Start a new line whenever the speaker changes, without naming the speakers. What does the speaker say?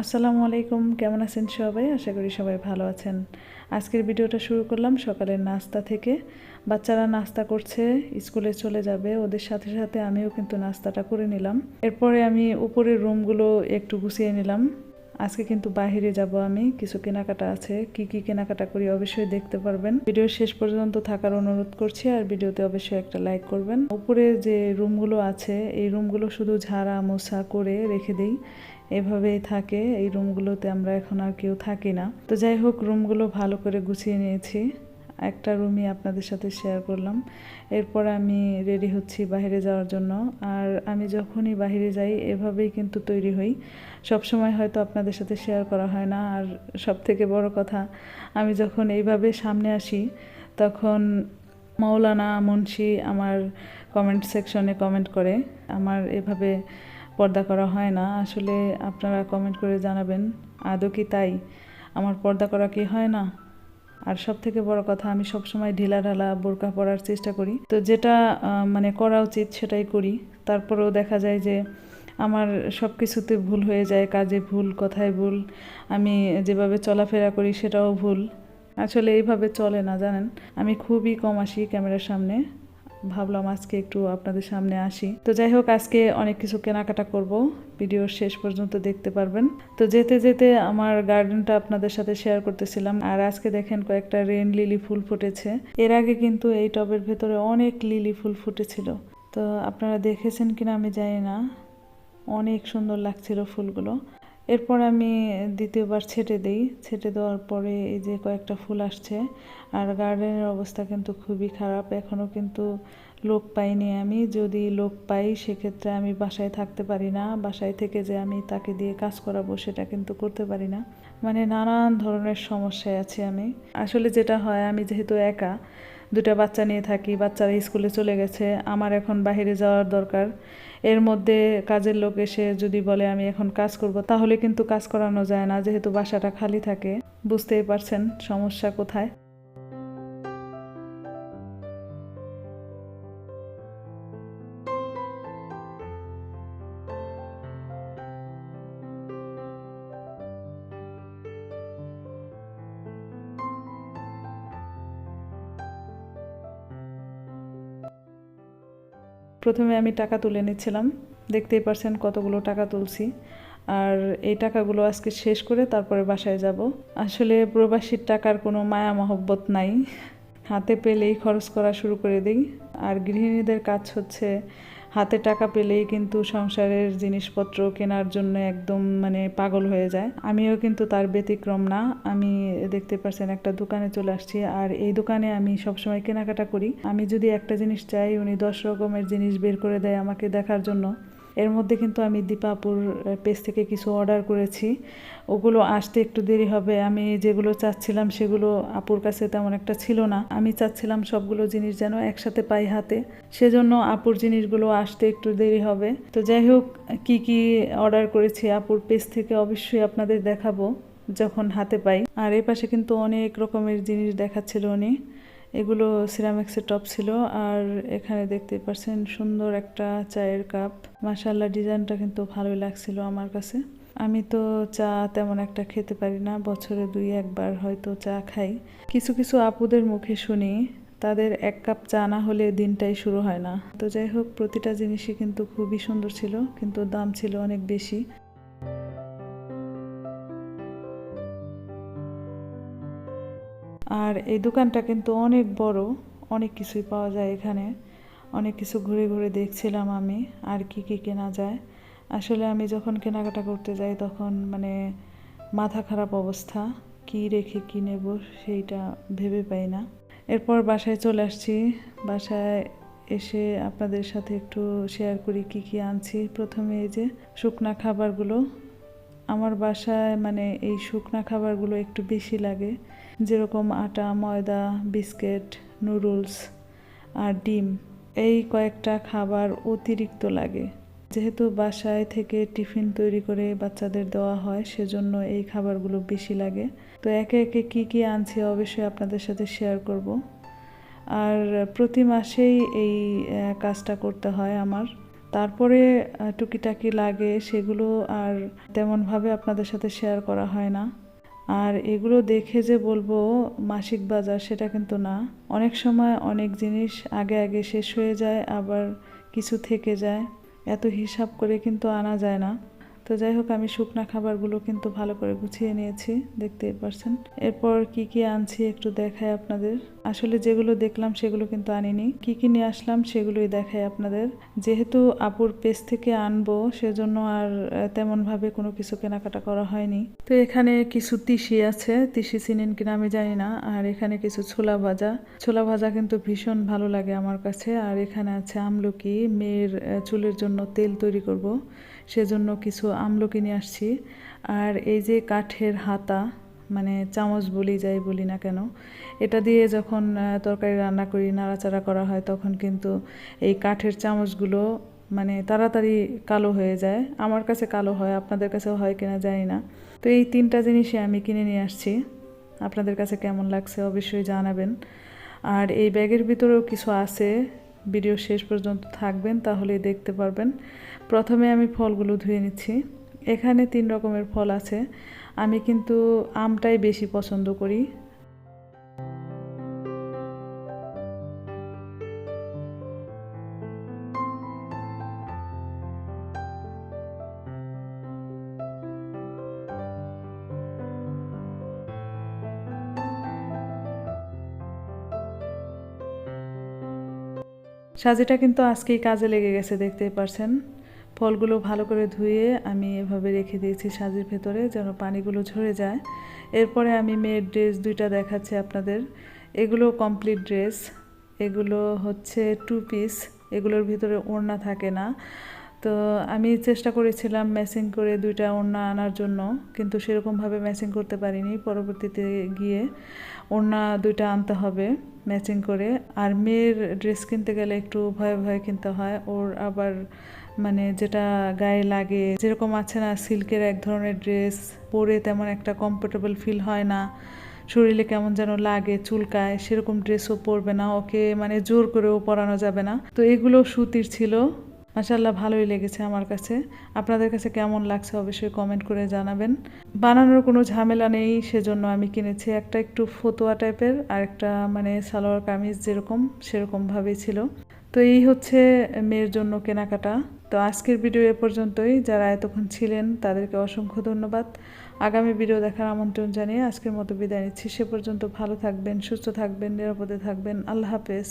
আসসালামু আলাইকুম, কেমন আছেন সবাই? আশা করি সবাই ভালো আছেন। আজকের ভিডিওটা শুরু করলাম সকালের নাস্তা থেকে। বাচ্চারা নাস্তা করছে, স্কুলে চলে যাবে। ওদের সাথে সাথে আমিও কিন্তু নাস্তাটা করে নিলাম। এরপরে আমি উপরের রুমগুলো একটু গুছিয়ে নিলাম। আজকে কিন্তু বাহিরে যাব আমি। কিছু কেনাকাটা আছে। কি কি কেনাকাটা করি অবশ্যই দেখতে পারবেন। ভিডিও শেষ পর্যন্ত থাকার অনুরোধ করছি। আর ভিডিওতে অবশ্যই একটা লাইক করবেন। উপরে যে রুমগুলো আছে, এই রুমগুলো শুধু ঝাড়া, মোছা করে রেখে দিই। এভাবেই থাকে। এই রুমগুলোতে আমরা এখন আর কেউ থাকি না। তো যাই হোক, রুমগুলো ভালো করে গুছিয়ে নিয়েছি। একটা রুমই আপনাদের সাথে শেয়ার করলাম। এরপর আমি রেডি হচ্ছি বাইরে যাওয়ার জন্য। আর আমি যখনই বাইরে যাই, এভাবেই কিন্তু তৈরি হই। সব সময় হয়তো আপনাদের সাথে শেয়ার করা হয় না। আর সব থেকে বড় কথা, আমি যখন এইভাবে সামনে আসি, তখন মাওলানা মুন্সি আমার কমেন্ট সেকশনে কমেন্ট করে, আমার এভাবে পর্দা করা হয় না। আসলে আপনারা কমেন্ট করে জানাবেন, আদৌ কি তাই? আমার পর্দা করা কি হয় না? আর সব থেকে বড় কথা, আমি সবসময় ঢিলা ঢালা বোরকা পরার চেষ্টা করি। তো যেটা মানে করা উচিত সেটাই করি। তারপরেও দেখা যায় যে আমার সব কিছুতে ভুল হয়ে যায়, কাজে ভুল, কথায় ভুল, আমি যেভাবে চলাফেরা করি সেটাও ভুল। আসলে এইভাবে চলে না, জানেন? আমি খুবই কম আসি ক্যামেরার সামনে। ভাবলাম আজকে একটু আপনাদের সামনে আসি। তো যাই হোক, আজকে অনেক কিছু কেনাকাটা করব। ভিডিওর শেষ পর্যন্ত দেখতে পারবেন। তো যেতে যেতে আমার গার্ডেনটা আপনাদের সাথে শেয়ার করতেছিলাম। আর আজকে দেখেন কয়েকটা রেন লিলি ফুল ফুটেছে। এর আগে কিন্তু এই টবের ভেতরে অনেক লিলি ফুল ফুটেছিল। তো আপনারা দেখেছেন কিনা আমি জানি না। অনেক সুন্দর লাগছিল ফুলগুলো। এরপর আমি দ্বিতীয়বার ছেটে দিই। ছেটে দেওয়ার পরে এই যে কয়েকটা ফুল আসছে, আর গার্ডেনের অবস্থা কিন্তু খুবই খারাপ। এখনও কিন্তু লোক পাইনি আমি। যদি লোক পাই, সেক্ষেত্রে আমি বাসায় থাকতে পারি না। বাসায় থেকে যে আমি তাকে দিয়ে কাজ করাবো, সেটা কিন্তু করতে পারি না। মানে নানান ধরনের সমস্যায় আছি আমি। আসলে যেটা হয়, আমি যেহেতু একা দুটা বাচ্চা নিয়ে থাকি, বাচ্চারা স্কুলে চলে গেছে, আমার এখন বাহিরে যাওয়ার দরকার। এর মধ্যে কাজের লোক এসে যদি বলে আমি এখন কাজ করব, তাহলে কিন্তু কাজ করানো যায় না, যেহেতু বাসাটা খালি থাকে। বুঝতেই পারছেন সমস্যা কোথায়। প্রথমে আমি টাকা তুলে নিচ্ছিলাম। দেখতেই পারছেন কতগুলো টাকা তুলছি। আর এই টাকাগুলো আজকে শেষ করে তারপরে বাসায় যাব। আসলে প্রবাসীর টাকার কোনো মায়া মহব্বত নাই। হাতে পেলেই খরচ করা শুরু করে দিই। আর গৃহিণীদের কাজ হচ্ছে হাতে টাকা পেলেই কিন্তু সংসারের জিনিসপত্র কেনার জন্য একদম মানে পাগল হয়ে যায়। আমিও কিন্তু তার ব্যতিক্রম না। আমি দেখতে পাচ্ছেন একটা দোকানে চলে আসছি আর এই দোকানে আমি সবসময় কেনাকাটা করি। আমি যদি একটা জিনিস চাই, উনি দশ রকমের জিনিস বের করে দেয় আমাকে দেখার জন্য। এর মধ্যে কিন্তু আমি দীপাপুর পেজ থেকে কিছু অর্ডার করেছি। ওগুলো আসতে একটু দেরি হবে। আমি যেগুলো চাচ্ছিলাম সেগুলো আপুর কাছে তেমন একটা ছিল না। আমি চাচ্ছিলাম সবগুলো জিনিস যেন একসাথে পাই হাতে। সেজন্য আপুর জিনিসগুলো আসতে একটু দেরি হবে। তো যাই হোক, কি কি অর্ডার করেছি আপুর পেজ থেকে অবশ্যই আপনাদের দেখাবো যখন হাতে পাই। আর এই পাশে কিন্তু অনেক রকমের জিনিস দেখাচ্ছিল উনি। এগুলো সিরামিক্সের টপ ছিল। আর এখানে দেখতে পাচ্ছেন সুন্দর একটা চায়ের কাপ মাসাল্লাহ ডিজাইনটা কিন্তু ভালোই লাগছিল আমার কাছে। আমি তো চা তেমন একটা খেতে পারি না, বছরে দুই একবার হয়তো চা খাই। কিছু কিছু আপুদের মুখে শুনি, তাদের এক কাপ চা না হলে দিনটাই শুরু হয় না। তো যাই হোক, প্রতিটা জিনিসই কিন্তু খুবই সুন্দর ছিল, কিন্তু দাম ছিল অনেক বেশি। আর এই দোকানটা কিন্তু অনেক বড়, অনেক কিছুই পাওয়া যায় এখানে। অনেক কিছু ঘুরে ঘুরে দেখছিলাম আমি, আর কি কি কেনা যায়। আসলে আমি যখন কেনাকাটা করতে যাই তখন মানে মাথা খারাপ অবস্থা, কি রেখে কি নেব সেইটা ভেবে পাই না। এরপর বাসায় চলে আসছি। বাসায় এসে আপনাদের সাথে একটু শেয়ার করি কি কি আনছি। প্রথমে এই যে শুকনা খাবারগুলো। আমার বাসায় মানে এই শুকনা খাবারগুলো একটু বেশি লাগে। যেরকম আটা, ময়দা, বিস্কিট, নুডলস আর ডিম, এই কয়েকটা খাবার অতিরিক্ত লাগে। যেহেতু বাসায় থেকে টিফিন তৈরি করে বাচ্চাদের দেওয়া হয়, সেজন্য এই খাবারগুলো বেশি লাগে। তো একে একে কি কি আনছি অবশ্যই আপনাদের সাথে শেয়ার করব। আর প্রতি মাসেই এই কাজটা করতে হয় আমার। তারপরে টুকিটাকি লাগে সেগুলো আর তেমনভাবে আপনাদের সাথে শেয়ার করা হয় না। আর এগুলো দেখে যে বলব, মাসিক বাজার সেটা কিন্তু না। অনেক সময় অনেক জিনিস আগে আগে শেষ হয়ে যায়, আবার কিছু থেকে যায়। এত হিসাব করে কিন্তু আনা যায় না। তো যাই হোক, আমি শুকনা খাবারগুলো কিন্তু ভালো করে গুছিয়ে নিয়েছি, দেখতেই পারছেন। এরপর কি কি আনছি একটু দেখায় আপনাদের। আসলে যেগুলো দেখলাম সেগুলো কিন্তু আনিনি। কি কি নিয়ে আসলাম সেগুলোই দেখাই আপনাদের। যেহেতু আপুর পেজ থেকে আনব, সেজন্য আর তেমনভাবে কোনো কিছু কেনাকাটা করা হয়নি। তো এখানে কিছু তিসি আছে। তিসি চিনেন কিনা আমি জানি না। আর এখানে কিছু ছোলা ভাজা। ছোলা ভাজা কিন্তু ভীষণ ভালো লাগে আমার কাছে। আর এখানে আছে আমলকি। মেয়ের চুলের জন্য তেল তৈরি করব। সেজন্য কিছু আমলকি নিয়ে আসছি। আর এই যে কাঠের হাতা মানে চামচ বলি যাই বলি না কেন, এটা দিয়ে যখন তরকারি রান্না করি, নাড়াচাড়া করা হয়, তখন কিন্তু এই কাঠের চামচগুলো মানে তাড়াতাড়ি কালো হয়ে যায়। আমার কাছে কালো হয়, আপনাদের কাছে হয় কিনা জানি না। তো এই তিনটা জিনিসই আমি কিনে নিয়ে আসছি। আপনাদের কাছে কেমন লাগছে অবশ্যই জানাবেন। আর এই ব্যাগের ভিতরেও কিছু আছে, ভিডিও শেষ পর্যন্ত থাকবেন তাহলে দেখতে পারবেন। প্রথমে আমি ফলগুলো ধুয়ে নিচ্ছি। এখানে তিন রকমের ফল আছে। আমি কিন্তু আমটাই বেশি পছন্দ করি। সাজিটা কিন্তু আজকেই কাজে লেগে গেছে দেখতেই পারছেন। ফলগুলো ভালো করে ধুয়ে আমি এভাবে রেখে দিয়েছি সাজির ভেতরে যেন পানিগুলো ঝরে যায়। এরপরে আমি মেয়ের ড্রেস দুইটা দেখাচ্ছি আপনাদের। এগুলো কমপ্লিট ড্রেস। এগুলো হচ্ছে টু পিস এগুলোর ভিতরে ওড়না থাকে না। তো আমি চেষ্টা করেছিলাম ম্যাচিং করে দুইটা ওড়না আনার জন্য, কিন্তু সেরকমভাবে ম্যাচিং করতে পারিনি। পরবর্তীতে গিয়ে ওড়না দুইটা আনতে হবে ম্যাচিং করে। আর মেয়ের ড্রেস কিনতে গেলে একটু ভয়ে ভয়ে কিনতে হয়। ওর আবার মানে যেটা গায়ে লাগে, যেরকম আছে না, সিল্কের এক ধরনের ড্রেস পরে তেমন একটা কমফোর্টেবল ফিল হয় না, শরীরে কেমন যেন লাগে, চুলকায়, সেরকম ড্রেসও পরবে না, ওকে মানে জোর করেও পরানো যাবে না। তো এগুলো সুতির ছিল। মাসাল্লাহ ভালোই লেগেছে আমার কাছে। আপনাদের কাছে কেমন লাগছে অবশ্যই কমেন্ট করে জানাবেন। বানানোর কোনো ঝামেলা নেই, সেজন্য আমি কিনেছি একটা একটু ফতোয়া টাইপের আর একটা মানে সালোয়ার কামিজ যেরকম, সেরকমভাবেই ছিল। তো এই হচ্ছে মেয়ের জন্য কেনাকাটা। তো আজকের ভিডিও এ পর্যন্তই। যারা এতক্ষণ ছিলেন, তাদেরকে অসংখ্য ধন্যবাদ। আগামী ভিডিও দেখার আমন্ত্রণ জানিয়ে আজকের মতো বিদায় নিচ্ছি। সে পর্যন্ত ভালো থাকবেন, সুস্থ থাকবেন, নিরাপদে থাকবেন। আল্লাহ হাফেজ।